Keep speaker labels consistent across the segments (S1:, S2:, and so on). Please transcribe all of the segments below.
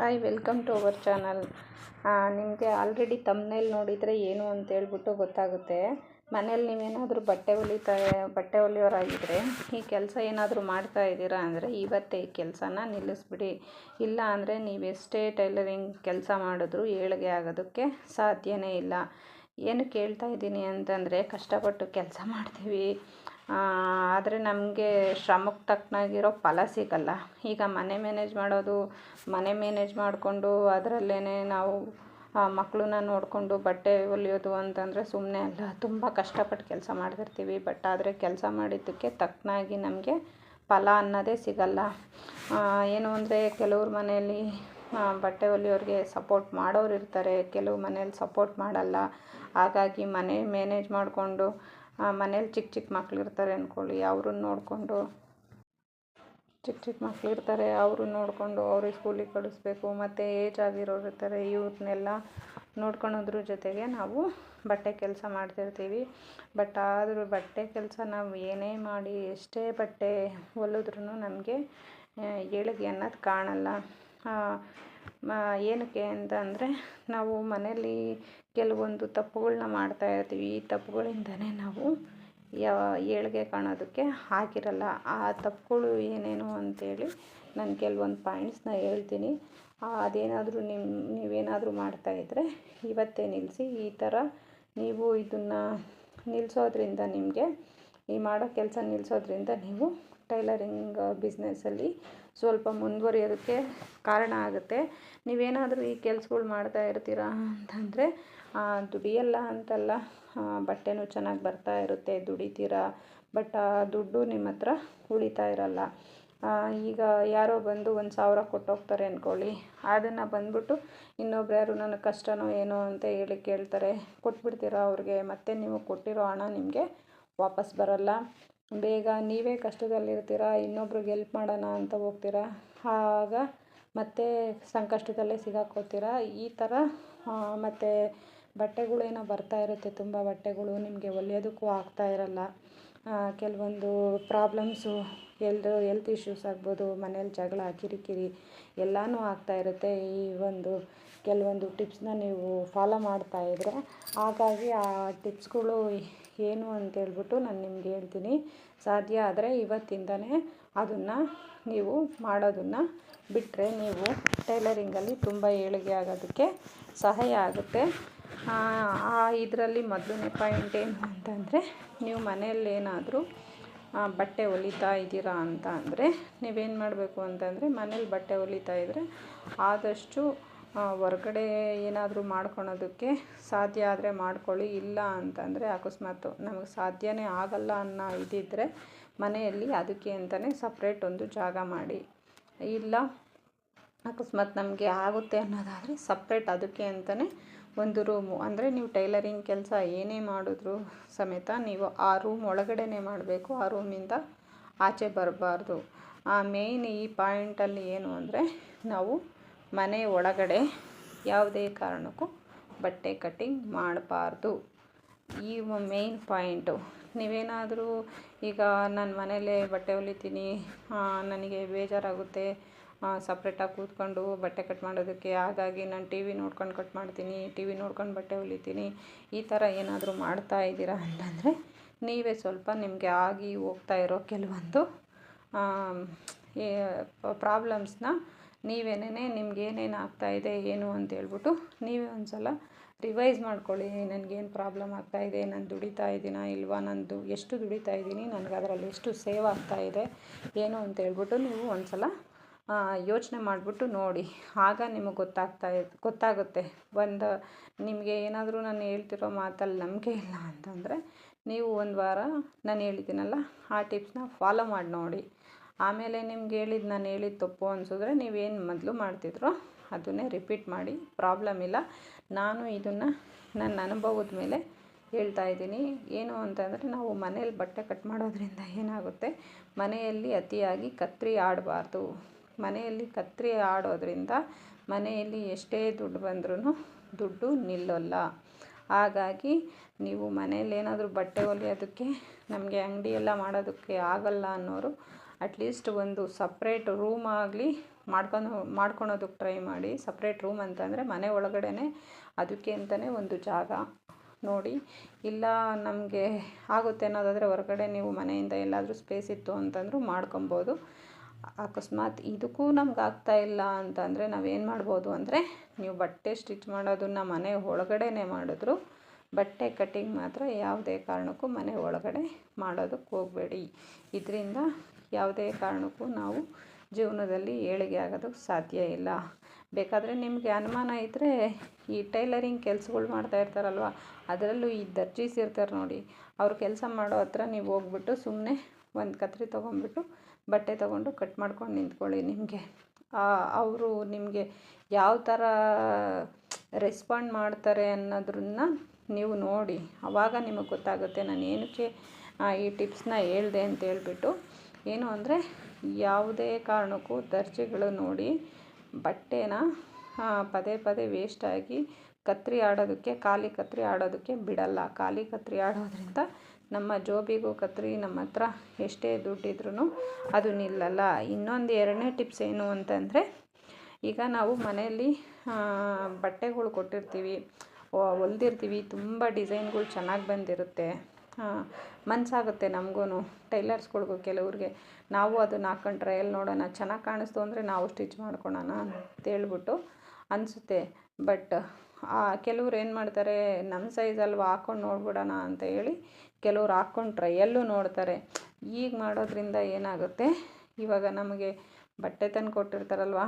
S1: Hi welcome to our channel ನಿಮಗೆ already ತಮ್ಮನೇಲಿ ನೋಡಿದರೆ ಏನು ಅಂತೇಳ್ಬಿಟ್ಟು ಗೊತ್ತಾಗುತ್ತೆ. ಮನೇಲಿ ನೀವೇನಾದರೂ ಬಟ್ಟೆ ಹೊಲಿತಾ, ಬಟ್ಟೆ ಹೊಲಿಯೋರಾಗಿದ್ದರೆ ಈ ಕೆಲಸ ಏನಾದರೂ ಮಾಡ್ತಾ ಇದ್ದೀರಾ ಅಂದರೆ ಇವತ್ತೇ ಈ ಕೆಲಸನ ನಿಲ್ಲಿಸ್ಬಿಡಿ. ಇಲ್ಲ ಅಂದರೆ ನೀವೆಷ್ಟೇ ಟೈಲರಿಂಗ್ ಕೆಲಸ ಮಾಡಿದ್ರೂ ಏಳಿಗೆ ಆಗೋದಕ್ಕೆ ಸಾಧ್ಯವೇ ಇಲ್ಲ. ಏನು ಕೇಳ್ತಾ ಇದ್ದೀನಿ ಅಂತಂದರೆ ಕಷ್ಟಪಟ್ಟು ಕೆಲಸ ಮಾಡ್ತೀವಿ. ಆದರೆ ನಮಗೆ ಶ್ರಮಕ್ಕೆ ತಕ್ಕನಾಗಿರೋ ಫಲ ಸಿಗಲ್ಲ. ಈಗ ಮನೆ ಮ್ಯಾನೇಜ್ ಮಾಡೋದು, ಮನೆ ಮ್ಯಾನೇಜ್ ಮಾಡಿಕೊಂಡು ಅದರಲ್ಲೇ ನಾವು ಮಕ್ಕಳನ್ನ ನೋಡಿಕೊಂಡು ಬಟ್ಟೆ ಹೊಲಿಯೋದು ಅಂತಂದರೆ ಸುಮ್ಮನೆ ಅಲ್ಲ. ತುಂಬ ಕಷ್ಟಪಟ್ಟು ಕೆಲಸ ಮಾಡ್ತಿರ್ತೀವಿ. ಬಟ್ ಆದರೆ ಕೆಲಸ ಮಾಡಿದ್ದಕ್ಕೆ ತಕ್ಕನಾಗಿ ನಮಗೆ ಫಲ ಅನ್ನೋದೇ ಸಿಗಲ್ಲ. ಏನು ಅಂದರೆ ಕೆಲವ್ರ ಮನೆಯಲ್ಲಿ ಬಟ್ಟೆ ಹೊಲಿಯೋರಿಗೆ ಸಪೋರ್ಟ್ ಮಾಡೋರು ಇರ್ತಾರೆ. ಕೆಲವು ಮನೇಲಿ ಸಪೋರ್ಟ್ ಮಾಡಲ್ಲ. ಹಾಗಾಗಿ ಮನೆ ಮ್ಯಾನೇಜ್ ಮಾಡಿಕೊಂಡು ಮನೇಲಿ ಚಿಕ್ಕ ಚಿಕ್ಕ ಮಕ್ಳು ಇರ್ತಾರೆ ಅಂದ್ಕೊಳ್ಳಿ, ಅವ್ರನ್ನ ನೋಡಿಕೊಂಡು ಚಿಕ್ಕ ಚಿಕ್ಕ ಮಕ್ಳು ಇರ್ತಾರೆ ಅವ್ರನ್ನ ನೋಡಿಕೊಂಡು ಅವ್ರಿಗೆ ಸ್ಕೂಲಿಗೆ ಕಳಿಸ್ಬೇಕು, ಮತ್ತು ಏಜ್ ಆಗಿರೋರು ಇರ್ತಾರೆ, ಇವ್ರನ್ನೆಲ್ಲ ನೋಡ್ಕೊಳೋದ್ರ ಜೊತೆಗೆ ನಾವು ಬಟ್ಟೆ ಕೆಲಸ ಮಾಡ್ತಿರ್ತೀವಿ. ಬಟ್ ಆದರೂ ಬಟ್ಟೆ ಕೆಲಸ ನಾವು ಏನೇ ಮಾಡಿ ಎಷ್ಟೇ ಬಟ್ಟೆ ಹೊಲಿದ್ರೂ ನಮಗೆ ಏಳಿಗೆ ಅನ್ನೋದು ಕಾಣಲ್ಲ. ಏನಕ್ಕೆ ಅಂತ ಅಂದರೆ ನಾವು ಮನೆಯಲ್ಲಿ ಕೆಲವೊಂದು ತಪ್ಪುಗಳನ್ನ ಮಾಡ್ತಾ ಇರ್ತೀವಿ. ಈ ತಪ್ಪುಗಳಿಂದನೇ ನಾವು ಏಳಿಗೆ ಕಾಣೋದಕ್ಕೆ ಆಗಿರಲ್ಲ. ಆ ತಪ್ಪುಗಳು ಏನೇನು ಅಂತೇಳಿ ನಾನು ಕೆಲವೊಂದು ಪಾಯಿಂಟ್ಸ್ನ ಹೇಳ್ತೀನಿ. ಅದೇನಾದರೂ ನಿಮ್ಮ ನೀವೇನಾದರೂ ಮಾಡ್ತಾಯಿದ್ರೆ ಇವತ್ತೇ ನಿಲ್ಲಿಸಿ ಈ ಥರ ನೀವು ಇದನ್ನು ನಿಲ್ಲಿಸೋದ್ರಿಂದ ನಿಮಗೆ, ಈ ಮಾಡೋ ಕೆಲಸ ನಿಲ್ಲಿಸೋದ್ರಿಂದ ನೀವು ಟೈಲರಿಂಗ್ ಬಿಸ್ನೆಸ್ಸಲ್ಲಿ ಸ್ವಲ್ಪ ಮುಂದುವರಿಯೋದಕ್ಕೆ ಕಾರಣ ಆಗುತ್ತೆ. ನೀವೇನಾದರೂ ಈ ಕೆಲ್ಸಗಳು ಮಾಡ್ತಾ ಇರ್ತೀರಾ ಅಂತಂದರೆ ದುಡಿಯಲ್ಲ ಅಂತಲ್ಲ ಬಟ್ಟೆನೂ ಚೆನ್ನಾಗಿ ಬರ್ತಾ ಇರುತ್ತೆ, ದುಡಿತೀರಾ, ಬಟ್ ಆ ದುಡ್ಡು ನಿಮ್ಮ ಹತ್ರ ಉಳಿತಾ ಇರಲ್ಲ. ಈಗ ಯಾರೋ ಬಂದು ಒಂದು ಸಾವಿರ ಕೊಟ್ಟೋಗ್ತಾರೆ ಅಂದ್ಕೊಳ್ಳಿ ಅದನ್ನು ಬಂದುಬಿಟ್ಟು ಇನ್ನೊಬ್ರು ಯಾರು ನನಗೆ ಕಷ್ಟನೋ ಏನೋ ಅಂತ ಹೇಳಿ ಕೇಳ್ತಾರೆ. ಕೊಟ್ಬಿಡ್ತೀರಾ ಅವ್ರಿಗೆ? ಮತ್ತೆ ನೀವು ಕೊಟ್ಟಿರೋ ಹಣ ನಿಮಗೆ ವಾಪಸ್ ಬರೋಲ್ಲ. ಬೇಗ ನೀವೇ ಕಷ್ಟದಲ್ಲಿರ್ತೀರ ಇನ್ನೊಬ್ರಿಗೆ ಎಲ್ಪ್ ಮಾಡೋಣ ಅಂತ ಹೋಗ್ತೀರಾ? ಆಗ ಮತ್ತೆ ಸಂಕಷ್ಟದಲ್ಲೇ ಸಿಗಾಕೋತೀರ ಈ ಥರ ಮತ್ತು ಬಟ್ಟೆಗಳೇನೋ ಬರ್ತಾ ಇರುತ್ತೆ, ತುಂಬ ಬಟ್ಟೆಗಳು ನಿಮಗೆ ಹೊಲಿಯೋದಕ್ಕೂ ಆಗ್ತಾ ಇರಲ್ಲ. ಕೆಲವೊಂದು ಪ್ರಾಬ್ಲಮ್ಸು ಎಲ್ಲರೂ ಎಲ್ತ್ ಇಶ್ಯೂಸ್ ಆಗ್ಬೋದು, ಮನೇಲಿ ಜಗಳ, ಕಿರಿಕಿರಿ ಎಲ್ಲನೂ ಆಗ್ತಾ ಇರುತ್ತೆ. ಈ ಒಂದು ಕೆಲವೊಂದು ಟಿಪ್ಸ್ನ ನೀವು ಫಾಲೋ ಮಾಡ್ತಾ ಇದ್ದರೆ ಹಾಗಾಗಿ ಆ ಟಿಪ್ಸ್ಗಳು ಏನು ಅಂತೇಳ್ಬಿಟ್ಟು ನಾನು ನಿಮ್ಗೆ ಹೇಳ್ತೀನಿ. ಸಾಧ್ಯ ಆದರೆ ಇವತ್ತಿಂದನೇ ಅದನ್ನು ನೀವು ಮಾಡೋದನ್ನು ಬಿಟ್ಟರೆ ನೀವು ಟೈಲರಿಂಗಲ್ಲಿ ತುಂಬ ಏಳಿಗೆ ಆಗೋದಕ್ಕೆ ಸಹಾಯ ಆಗುತ್ತೆ. ಇದರಲ್ಲಿ ಮೊದಲನೇ ಪಾಯಿಂಟ್ ಏನು ಅಂತಂದರೆ ನೀವು ಮನೆಯಲ್ಲೇನಾದರೂ ಬಟ್ಟೆ ಹೊಲಿತಾ ಇದ್ದೀರಾ ಅಂತ ಅಂದರೆ ನೀವೇನು ಮಾಡಬೇಕು ಅಂತಂದರೆ ಮನೇಲಿ ಬಟ್ಟೆ ಹೊಲಿತಾ ಇದ್ದರೆ ಆದಷ್ಟು ಹೊರ್ಗಡೆ ಏನಾದರೂ ಮಾಡ್ಕೊಳೋದಕ್ಕೆ ಸಾಧ್ಯ ಆದರೆ ಮಾಡ್ಕೊಳ್ಳಿ, ಇಲ್ಲ ಅಂತಂದರೆ ಅಕಸ್ಮಾತ್ ನಮಗೆ ಸಾಧ್ಯವೇ ಆಗಲ್ಲ ಅನ್ನೋ ಇದಿದ್ದರೆ ಮನೆಯಲ್ಲಿ ಅದಕ್ಕೆ ಅಂತಲೇ ಸಪ್ರೇಟ್ ಒಂದು ಜಾಗ ಮಾಡಿ. ಇಲ್ಲ, ಅಕಸ್ಮಾತ್ ನಮಗೆ ಆಗುತ್ತೆ ಅನ್ನೋದಾದರೆ ಸಪ್ರೇಟ್ ಅದಕ್ಕೆ ಅಂತಲೇ ಒಂದು ರೂಮು ಅಂದರೆ ನೀವು ಟೈಲರಿಂಗ್ ಕೆಲಸ ಏನೇ ಮಾಡಿದ್ರು ಸಮೇತ ನೀವು ಆ ರೂಮ್ ಒಳಗಡೆನೇ ಮಾಡಬೇಕು, ಆ ರೂಮಿಂದ ಆಚೆ ಬರಬಾರ್ದು. ಆ ಮೇಯ್ನ್ ಈ ಪಾಯಿಂಟಲ್ಲಿ ಏನು ಅಂದರೆ ನಾವು ಮನೆ ಒಳಗಡೆ ಯಾವುದೇ ಕಾರಣಕ್ಕೂ ಬಟ್ಟೆ ಕಟ್ಟಿಂಗ್ ಮಾಡಬಾರ್ದು. ಈ ಮೇಯ್ನ್ ಪಾಯಿಂಟು ನೀವೇನಾದರೂ ಈಗ ನಾನು ಮನೆಯಲ್ಲೇ ಬಟ್ಟೆ ಹೊಲಿತೀನಿ ನನಗೆ ಬೇಜಾರಾಗುತ್ತೆ ಸಪ್ರೇಟಾಗಿ ಕೂತ್ಕೊಂಡು ಬಟ್ಟೆ ಕಟ್ ಮಾಡೋದಕ್ಕೆ, ಹಾಗಾಗಿ ನಾನು ಟಿ ವಿ ನೋಡ್ಕೊಂಡು ಕಟ್ ಮಾಡ್ತೀನಿ ಟಿ ವಿ ನೋಡ್ಕೊಂಡು ಬಟ್ಟೆ ಹೊಲಿತೀನಿ, ಈ ಥರ ಏನಾದರೂ ಮಾಡ್ತಾ ಇದ್ದೀರಾ ಅಂತಂದರೆ, ನೀವೇ ಸ್ವಲ್ಪ ನಿಮಗೆ ಆಗಿ ಹೋಗ್ತಾ ಇರೋ ಕೆಲವೊಂದು ಪ್ರಾಬ್ಲಮ್ಸ್ನ ನೀವೇನೇ ನಿಮ್ಗೆ ಏನೇನು ಆಗ್ತಾಯಿದೆ ಏನು ಅಂತ ಹೇಳ್ಬಿಟ್ಟು ನೀವೇ ಒಂದು ಸಲ ರಿವೈಸ್ ಮಾಡ್ಕೊಳ್ಳಿ. ನನಗೇನು ಪ್ರಾಬ್ಲಮ್ ಆಗ್ತಾಯಿದೆ ನಾನು ದುಡಿತಾ ಇದ್ದೀನಾ ಇಲ್ವಾ, ನಂದು ಎಷ್ಟು ದುಡಿತಾ ಇದ್ದೀನಿ ನನಗೆ ಅದರಲ್ಲಿ ಎಷ್ಟು ಸೇವ್ ಆಗ್ತಾಯಿದೆ ಏನು ಅಂತ ಹೇಳ್ಬಿಟ್ಟು ನೀವು ಒಂದು ಸಲ ಯೋಚನೆ ಮಾಡಿಬಿಟ್ಟು ನೋಡಿ. ಆಗ ನಿಮಗೆ ಗೊತ್ತಾಗ್ತಾ ಗೊತ್ತಾಗುತ್ತೆ. ಒಂದು, ನಿಮಗೆ ಏನಾದರೂ ನಾನು ಹೇಳ್ತಿರೋ ಮಾತಲ್ಲಿ ನಂಬಿಕೆ ಇಲ್ಲ ಅಂತಂದರೆ ನೀವು ಒಂದು ವಾರ ನಾನು ಹೇಳಿದ್ದೀನಲ್ಲ, ಆ ಟಿಪ್ಸ್ನ ಫಾಲೋ ಮಾಡಿ ನೋಡಿ. ಆಮೇಲೆ ನಿಮ್ಗೆ ಹೇಳಿದ್ದು ನಾನು ಹೇಳಿದ್ದು ತಪ್ಪು ಅನಿಸಿದ್ರೆ ನೀವೇನು ಮೊದಲು ಮಾಡ್ತಿದ್ರೋ ಅದನ್ನೇ ರಿಪೀಟ್ ಮಾಡಿ ಪ್ರಾಬ್ಲಮ್ ಇಲ್ಲ. ನಾನು ಇದನ್ನು ನನ್ನ ಅನುಭವದ ಮೇಲೆ ಹೇಳ್ತಾ ಇದ್ದೀನಿ. ಏನು ಅಂತಂದರೆ ನಾವು ಮನೇಲಿ ಬಟ್ಟೆ ಕಟ್ ಮಾಡೋದ್ರಿಂದ ಏನಾಗುತ್ತೆ? ಮನೆಯಲ್ಲಿ ಅತಿಯಾಗಿ ಕತ್ತರಿ ಆಡಬಾರ್ದು. ಮನೆಯಲ್ಲಿ ಕತ್ತರಿ ಆಡೋದ್ರಿಂದ ಮನೆಯಲ್ಲಿ ಎಷ್ಟೇ ದುಡ್ಡು ಬಂದ್ರೂ ದುಡ್ಡು ನಿಲ್ಲಲ್ಲ. ಹಾಗಾಗಿ ನೀವು ಮನೇಲಿ ಏನಾದರೂ ಬಟ್ಟೆ ಹೊಲಿಯೋದಕ್ಕೆ ನಮಗೆ ಅಂಗಡಿಯೆಲ್ಲ ಮಾಡೋದಕ್ಕೆ ಆಗಲ್ಲ ಅನ್ನೋರು ಅಟ್ಲೀಸ್ಟ್ ಒಂದು ಸಪ್ರೇಟ್ ರೂಮ್ ಆಗಲಿ ಮಾಡ್ಕೊಂಡು ಮಾಡ್ಕೊಳೋದಕ್ಕೆ ಟ್ರೈ ಮಾಡಿ. ಸಪ್ರೇಟ್ ರೂಮ್ ಅಂತಂದರೆ ಮನೆ ಒಳಗಡೆನೇ ಅದಕ್ಕೆ ಅಂತಲೇ ಒಂದು ಜಾಗ ನೋಡಿ. ಇಲ್ಲ ನಮಗೆ ಆಗುತ್ತೆ ಅನ್ನೋದಾದರೆ ಹೊರಗಡೆ ನೀವು ಮನೆಯಿಂದ ಎಲ್ಲಾದರೂ ಸ್ಪೇಸ್ ಇತ್ತು ಅಂತಂದರೂ ಮಾಡ್ಕೊಬೋದು. ಅಕಸ್ಮಾತ್ ಇದಕ್ಕೂ ನಮ್ಗೆ ಆಗ್ತಾ ಇಲ್ಲ ಅಂತಂದರೆ ನಾವೇನು ಮಾಡ್ಬೋದು ಅಂದರೆ ನೀವು ಬಟ್ಟೆ ಸ್ಟಿಚ್ ಮಾಡೋದನ್ನು ಮನೆ ಒಳಗಡೆನೇ ಮಾಡಿದ್ರು. ಬಟ್ಟೆ ಕಟ್ಟಿಂಗ್ ಮಾತ್ರ ಯಾವುದೇ ಕಾರಣಕ್ಕೂ ಮನೆ ಒಳಗಡೆ ಮಾಡೋದಕ್ಕೆ ಹೋಗಬೇಡಿ. ಇದರಿಂದ ಯಾವುದೇ ಕಾರಣಕ್ಕೂ ನಾವು ಜೀವನದಲ್ಲಿ ಏಳಿಗೆ ಆಗೋದಕ್ಕೆ ಸಾಧ್ಯ ಇಲ್ಲ. ಬೇಕಾದರೆ ನಿಮಗೆ ಅನುಮಾನ ಇದ್ದರೆ ಈ ಟೈಲರಿಂಗ್ ಕೆಲ್ಸಗಳು ಮಾಡ್ತಾ ಇರ್ತಾರಲ್ವ, ಅದರಲ್ಲೂ ಈ ದರ್ಜೀಸ್ ಇರ್ತಾರೆ ನೋಡಿ. ಅವ್ರು ಕೆಲಸ ಮಾಡೋ ಹತ್ರ ನೀವು ಹೋಗ್ಬಿಟ್ಟು ಸುಮ್ಮನೆ ಒಂದು ಕತ್ರಿ ತೊಗೊಂಬಿಟ್ಟು ಬಟ್ಟೆ ತೊಗೊಂಡು ಕಟ್ ಮಾಡ್ಕೊಂಡು ನಿಂತ್ಕೊಳ್ಳಿ ನಿಮಗೆ. ಅವರು ನಿಮಗೆ ಯಾವ ಥರ ರೆಸ್ಪಾಂಡ್ ಮಾಡ್ತಾರೆ ಅನ್ನೋದ್ರನ್ನ ನೀವು ನೋಡಿ. ಆವಾಗ ನಿಮಗೆ ಗೊತ್ತಾಗುತ್ತೆ. ನಾನು ಏನಕ್ಕೆ ಈ ಟಿಪ್ಸ್ನ ಹೇಳಿದೆ ಅಂತ ಹೇಳ್ಬಿಟ್ಟು ಏನು ಅಂದರೆ ಯಾವುದೇ ಕಾರಣಕ್ಕೂ ದರ್ಜಿಗಳು ನೋಡಿ ಬಟ್ಟೆನ ಪದೇ ಪದೇ ವೇಸ್ಟಾಗಿ ಕತ್ರಿ ಆಡೋದಕ್ಕೆ, ಖಾಲಿ ಕತ್ರಿ ಆಡೋದಕ್ಕೆ ಬಿಡಲ್ಲ. ಖಾಲಿ ಕತ್ರಿ ಆಡೋದ್ರಿಂದ ನಮ್ಮ ಜೋಬಿಗೂ ಕತ್ತರಿ ನಮ್ಮ ಹತ್ರ ಎಷ್ಟೇ ದುಡ್ಡಿದ್ರೂ ಅದು ನಿಲ್ಲಲ್ಲ. ಇನ್ನೊಂದು ಎರಡನೇ ಟಿಪ್ಸ್ ಏನು ಅಂತಂದರೆ, ಈಗ ನಾವು ಮನೆಯಲ್ಲಿ ಬಟ್ಟೆಗಳು ಕೊಟ್ಟಿರ್ತೀವಿ ಹೊಲ್ದಿರ್ತೀವಿ, ತುಂಬ ಡಿಸೈನ್ಗಳು ಚೆನ್ನಾಗಿ ಬಂದಿರುತ್ತೆ. ಮನಸ್ಸಾಗುತ್ತೆ ನಮಗೂ ಟೈಲರ್ಸ್ಗಳ್ಗೂ ಕೆಲವ್ರಿಗೆ. ನಾವು ಅದನ್ನ ಹಾಕೊಂಡು ಎಲ್ಲಿ ನೋಡೋಣ. ಚೆನ್ನಾಗಿ ಕಾಣಿಸ್ತು ಅಂದರೆ ನಾವು ಸ್ಟಿಚ್ ಮಾಡ್ಕೊಳೋಣ ಅಂತೇಳ್ಬಿಟ್ಟು ಅನಿಸುತ್ತೆ. ಬಟ್ ಕೆಲವ್ರು ಏನು ಮಾಡ್ತಾರೆ ನಮ್ಮ ಸೈಜ್ ಅಲ್ವಾ ಹಾಕ್ಕೊಂಡು ನೋಡ್ಬಿಡೋಣ ಅಂತ ಹೇಳಿ ಕೆಲವ್ರು ಹಾಕ್ಕೊಂಡು ಟ್ರಯಲ್ಲೂ ನೋಡ್ತಾರೆ. ಈಗ ಮಾಡೋದ್ರಿಂದ ಏನಾಗುತ್ತೆ? ಇವಾಗ ನಮಗೆ ಬಟ್ಟೆ ತಂದು ಕೊಟ್ಟಿರ್ತಾರಲ್ವ,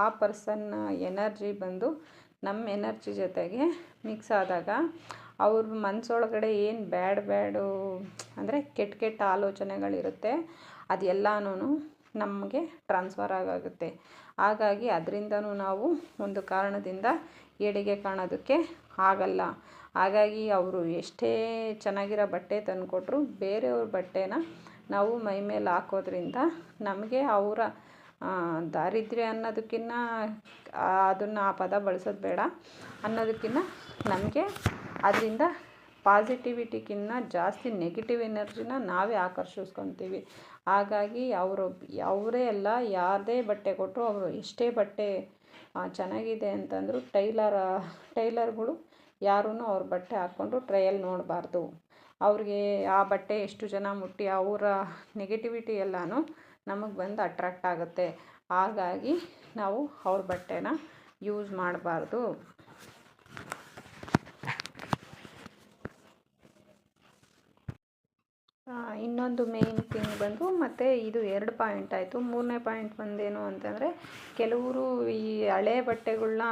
S1: ಆ ಪರ್ಸನ್ ಎನರ್ಜಿ ಬಂದು ನಮ್ಮ ಎನರ್ಜಿ ಜೊತೆಗೆ ಮಿಕ್ಸ್ ಆದಾಗ ಅವ್ರ ಮನಸ್ಸೊಳಗಡೆ ಏನು ಬ್ಯಾಡ್ ಬ್ಯಾಡು, ಅಂದರೆ ಕೆಟ್ಟ ಕೆಟ್ಟ ಆಲೋಚನೆಗಳಿರುತ್ತೆ ಅದೆಲ್ಲನೂ ನಮಗೆ ಟ್ರಾನ್ಸ್ಫರ್ ಆಗುತ್ತೆ ಹಾಗಾಗಿ ಅದರಿಂದನೂ ನಾವು ಒಂದು ಕಾರಣದಿಂದ ಏಳಿಗೆ ಕಾಣೋದಕ್ಕೆ ಆಗಲ್ಲ. ಹಾಗಾಗಿ ಅವರು ಎಷ್ಟೇ ಚೆನ್ನಾಗಿರೋ ಬಟ್ಟೆ ತಂದುಕೊಟ್ರು ಬೇರೆಯವ್ರ ಬಟ್ಟೆನ ನಾವು ಮೈ ಮೇಲೆ ಹಾಕೋದ್ರಿಂದ ನಮಗೆ ಅವರ ದಾರಿದ್ರ್ಯ ಅನ್ನೋದಕ್ಕಿಂತ ಅದನ್ನು ಆ ಪದ ಬಳಸೋದು ಬೇಡ ಅನ್ನೋದಕ್ಕಿಂತ ನಮಗೆ ಅದರಿಂದ ಪಾಸಿಟಿವಿಟಿಗಿನ್ನ ಜಾಸ್ತಿ ನೆಗೆಟಿವ್ ಎನರ್ಜಿನ ನಾವೇ ಆಕರ್ಷಿಸ್ಕೊತೀವಿ. ಹಾಗಾಗಿ ಅವರು, ಅವರೇ ಅಲ್ಲ, ಯಾರದೇ ಬಟ್ಟೆ ಕೊಟ್ಟರು ಅವರು ಎಷ್ಟೇ ಬಟ್ಟೆ ಚೆನ್ನಾಗಿದೆ ಅಂತಂದರೂ ಟೈಲರ್, ಟೈಲರ್ಗಳು ಯಾರೂ ಅವ್ರ ಬಟ್ಟೆ ಹಾಕ್ಕೊಂಡು ಟ್ರಯಲ್ ನೋಡಬಾರ್ದು. ಅವ್ರಿಗೆ ಆ ಬಟ್ಟೆ ಎಷ್ಟು ಜನ ಮುಟ್ಟಿ ಅವರ ನೆಗೆಟಿವಿಟಿ ಎಲ್ಲನೂ ನಮಗೆ ಬಂದು ಅಟ್ರಾಕ್ಟ್ ಆಗುತ್ತೆ. ಹಾಗಾಗಿ ನಾವು ಅವ್ರ ಬಟ್ಟೆನ ಯೂಸ್ ಮಾಡಬಾರ್ದು. ಇನ್ನೊಂದು ಮೇಯ್ನ್ ಥಿಂಗ್ ಬಂದು ಮತ್ತು ಇದು ಎರಡು ಪಾಯಿಂಟ್ ಆಯಿತು. ಮೂರನೇ ಪಾಯಿಂಟ್ ಬಂದೇನು ಅಂತಂದರೆ ಕೆಲವರು ಈ ಹಳೆ ಬಟ್ಟೆಗಳನ್ನ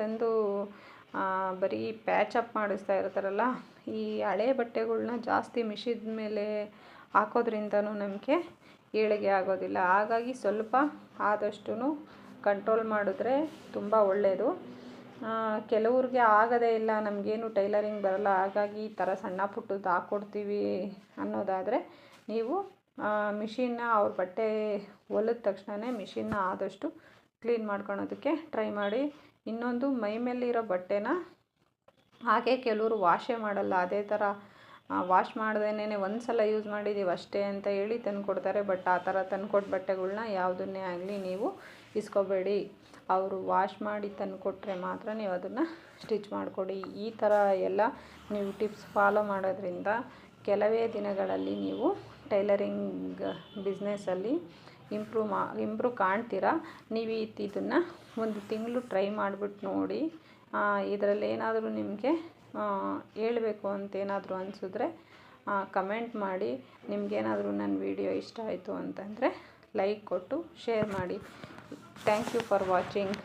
S1: ತಂದು ಬರೀ ಪ್ಯಾಚಪ್ ಮಾಡಿಸ್ತಾ ಇರ್ತಾರಲ್ಲ, ಈ ಹಳೆ ಬಟ್ಟೆಗಳನ್ನ ಜಾಸ್ತಿ ಮಿಷಿದ ಮೇಲೆ ಹಾಕೋದ್ರಿಂದನೂ ನಮಗೆ ಏಳಿಗೆ ಆಗೋದಿಲ್ಲ. ಹಾಗಾಗಿ ಸ್ವಲ್ಪ ಆದಷ್ಟು ಕಂಟ್ರೋಲ್ ಮಾಡಿದ್ರೆ ತುಂಬ ಒಳ್ಳೆಯದು ಕೆಲವ್ರಿಗೆ ಆಗೋದೇ ಇಲ್ಲ, ನಮಗೇನು ಟೈಲರಿಂಗ್ ಬರಲ್ಲ, ಹಾಗಾಗಿ ಈ ಥರ ಸಣ್ಣ ಪುಟ್ಟದ್ದು ಹಾಕ್ಕೊಡ್ತೀವಿ ಅನ್ನೋದಾದರೆ ನೀವು ಮಿಷಿನ್ನ ಅವ್ರ ಬಟ್ಟೆ ಹೊಲಿದ ತಕ್ಷಣವೇ ಮಿಷಿನ್ನ ಆದಷ್ಟು ಕ್ಲೀನ್ ಮಾಡ್ಕೊಳೋದಕ್ಕೆ ಟ್ರೈ ಮಾಡಿ. ಇನ್ನೊಂದು ಮೈ ಮೇಲಿರೋ ಬಟ್ಟೆನ ಹಾಗೆ ಕೆಲವರು ವಾಶೇ ಮಾಡಲ್ಲ, ಅದೇ ಥರ ವಾಶ್ ಮಾಡ್ದೇನೆ ಒಂದು ಸಲ ಯೂಸ್ ಮಾಡಿದ್ದೀವಿ ಅಷ್ಟೇ ಅಂತ ಹೇಳಿ ತಂದುಕೊಡ್ತಾರೆ. ಬಟ್ ಆ ಥರ ತಂದ್ಕೊಟ್ಟ ಬಟ್ಟೆಗಳನ್ನ ಯಾವುದನ್ನೇ ಆಗಲಿ ನೀವು ಇಸ್ಕೋಬೇಡಿ. ಅವರು ವಾಶ್ ಮಾಡಿ ತಂದುಕೊಟ್ರೆ ಮಾತ್ರ ನೀವು ಅದನ್ನು ಸ್ಟಿಚ್ ಮಾಡಿಕೊಡಿ. ಈ ಥರ ಎಲ್ಲ ನೀವು ಟಿಪ್ಸ್ ಫಾಲೋ ಮಾಡೋದ್ರಿಂದ ಕೆಲವೇ ದಿನಗಳಲ್ಲಿ ನೀವು ಟೈಲರಿಂಗ್ ಬಿಸ್ನೆಸ್ಸಲ್ಲಿ ಇಂಪ್ರೂವ್ ಮಾ ಇಂಪ್ರೂವ್ ಕಾಣ್ತೀರಾ? ನೀವು ಇದನ್ನು ಒಂದು ತಿಂಗಳು ಟ್ರೈ ಮಾಡಿಬಿಟ್ಟು ನೋಡಿ. ಇದರಲ್ಲಿ ಏನಾದರೂ ನಿಮಗೆ ಹೇಳಬೇಕು ಅಂತ ಏನಾದರೂ ಅನಿಸಿದ್ರೆ ಕಮೆಂಟ್ ಮಾಡಿ. ನಿಮಗೇನಾದರೂ ನನ್ನ ವಿಡಿಯೋ ಇಷ್ಟ ಆಯಿತು ಅಂತಂದರೆ ಲೈಕ್ ಕೊಟ್ಟು ಶೇರ್ ಮಾಡಿ. Thank you for watching